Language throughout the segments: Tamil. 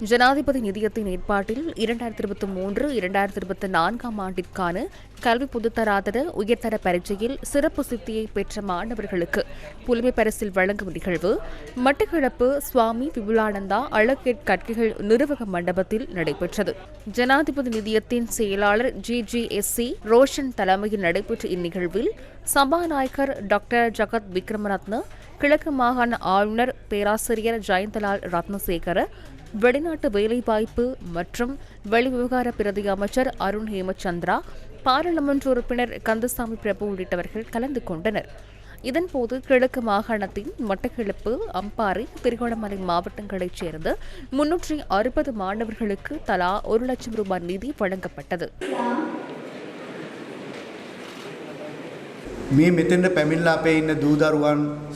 ஜனாதிபதி நிதியத்தின் ஏற்பாட்டில் இரண்டாயிரத்தி இருபத்தி மூன்று இரண்டாயிரத்தி இருபத்தி நான்காம் ஆண்டிற்கான கல்வி பொதுத்தராதர உயர்தர பரீட்சையில் சிறப்பு சித்தியை பெற்ற மாணவர்களுக்கு புலமை பரிசில் வழங்கும் நிகழ்வு மட்டக்களப்பு சுவாமி விபுலானந்தா அழகேட் கற்கைகள் நிறுவக மண்டபத்தில் நடைபெற்றது. ஜனாதிபதி நிதியத்தின் செயலாளர் G. G. S. C. Roshan தலைமையில் நடைபெற்ற இந்நிகழ்வில் சபாநாயகர் டாக்டர் ஜகத் விக்ரமரத்ன கிழக்கு மாகாண ஆளுநர் பேராசிரியர் ஜெயந்தலால் ரத்னசேகர வெளிநாட்டு வேலைவாய்ப்பு மற்றும் வெளிவிவகார பிரதி அமைச்சர் அருண் ஹேமச்சந்திரா பாராளுமன்ற உறுப்பினர் கந்தசாமி பிரபு உள்ளிட்டவர்கள் கலந்து கொண்டனர். இதன்போது கிழக்கு மாகாணத்தின் மட்டக்களப்பு அம்பாறை திருகோணமலை மாவட்டங்களைச் சேர்ந்த முன்னூற்றி அறுபது மாணவர்களுக்கு தலா ஒரு லட்சம் ரூபாய் நிதி வழங்கப்பட்டது.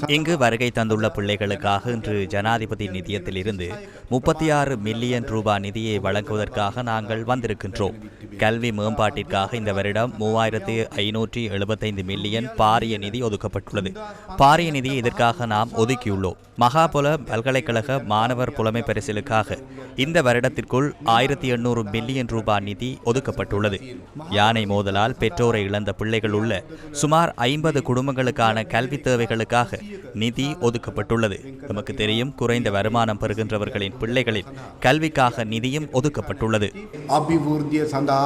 இங்கு வருகை தந்துள்ள பிள்ளைகளுக்காக இன்று ஜனாதிபதி நிதியத்திலிருந்து முப்பத்தி ஆறு மில்லியன் ரூபாய் நிதியை வழங்குவதற்காக நாங்கள் வந்திருக்கின்றோம். கல்வி மேம்பாட்டிற்காக இந்த வருடம் மூவாயிரத்து ஐநூற்றி எழுபத்தைந்து மில்லியன் பாரிய நிதி ஒதுக்கப்பட்டுள்ளது. பாரிய நிதியை இதற்காக நாம் ஒதுக்கியுள்ளோம். மகாபுல பல்கலைக்கழக மாணவர் புலமை பரிசலுக்காக இந்த வருடத்திற்குள் ஆயிரத்தி எண்ணூறு மில்லியன் ரூபா நிதி ஒதுக்கப்பட்டுள்ளது. யானை மோதலால் பெற்றோரை இழந்த பிள்ளைகள் உள்ள சுமார் ஐம்பது குடும்பங்களுக்கான கல்வி தேவைகளுக்காக நிதி ஒதுக்கப்பட்டுள்ளது. நமக்கு தெரியும் குறைந்த வருமானம் பெறுகின்றவர்களின் பிள்ளைகளின் கல்விக்காக நிதியும் ஒதுக்கப்பட்டுள்ளது. அபிவிருத்திய சந்தா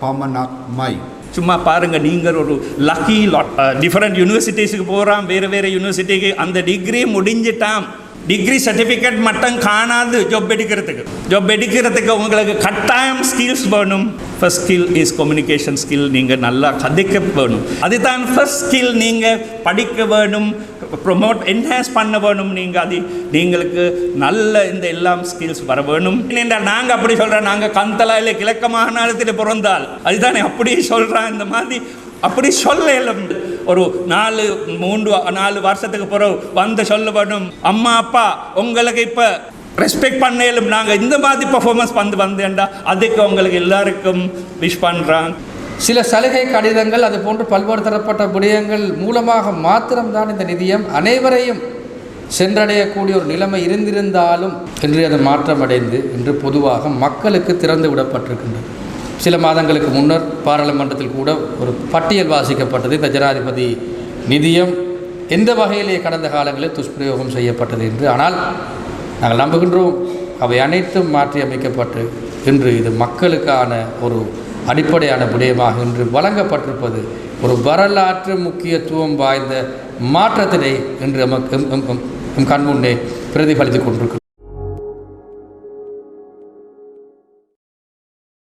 පමණක් මයි. சும்மா பாருங்க நீங்கள் ஒரு லக்கி லாட் டிஃப்ரெண்ட் யூனிவர்சிட்டிஸுக்கு போகிறான் வேறு வேறு யூனிவர்சிட்டிக்கு அந்த டிகிரி முடிஞ்சிட்டான் டிகிரி சர்டிஃபிகேட் மட்டும் காணாது ஜாப் எடுக்கிறதுக்கு. ஜாப் எடுக்கிறதுக்கு உங்களுக்கு கட்டாயம் ஸ்கில்ஸ் வேணும். First skill is communication skill நீங்கள் நல்லா கதைக்க வேணும். அதுதான் ஃபர்ஸ்ட் ஸ்கில் நீங்கள் படிக்க வேணும் ப்ரொமோட் என்ஹான்ஸ் பண்ண வேணும். நீங்கள் அது நீங்களுக்கு நல்ல இந்த எல்லாம் ஸ்கில்ஸ் வர வேணும். என்றால் நாங்கள் அப்படி சொல்கிறோம் நாங்கள் கந்தலாயில் கிழக்க மாகாணத்தில் பிறந்தால். அதுதானே அப்படி சொல்கிறோம் இந்த மாதிரி அப்படி சொல்ல ஒரு நாலு மூன்று நாலு வருஷத்துக்கு பிறகு வந்து சொல்லப்படும் அம்மா அப்பா உங்களுக்கு இப்போ ரெஸ்பெக்ட் பண்ணலும் நாங்கள் இந்த மாதிரி பர்ஃபார்மன்ஸ் வந்து வந்தேன்டா. அதுக்கு உங்களுக்கு எல்லாருக்கும் விஷ் பண்ணுறான் சில சலுகை கடிதங்கள் அது போன்று பல்வேறு தரப்பட்ட விடயங்கள் மூலமாக மாத்திரம்தான் இந்த நிதியம். அனைவரையும் சென்றடையக்கூடிய ஒரு நிலைமை இருந்திருந்தாலும் இன்று அது மாற்றமடைந்து இன்று பொதுவாக மக்களுக்கு திறந்து விடப்பட்டிருக்கின்றது. சில மாதங்களுக்கு முன்னர் பாராளுமன்றத்தில் கூட ஒரு பட்டியல் வாசிக்கப்பட்டது இந்த ஜனாதிபதி நிதியம் எந்த வகையிலே கடந்த காலங்களில் துஷ்பிரயோகம் செய்யப்பட்டது என்று. ஆனால் நாங்கள் நம்புகின்றோம் அவை அனைத்தும் மாற்றி அமைக்கப்பட்டு இன்று இது மக்களுக்கான ஒரு அடிப்படையான விடயமாக இன்று வழங்கப்பட்டிருப்பது ஒரு வரலாற்று முக்கியத்துவம் வாய்ந்த மாற்றத்தினை இன்று எமக்கு எம் கண்முன்னே பிரதிபலித்துக் கொண்டிருக்கின்றது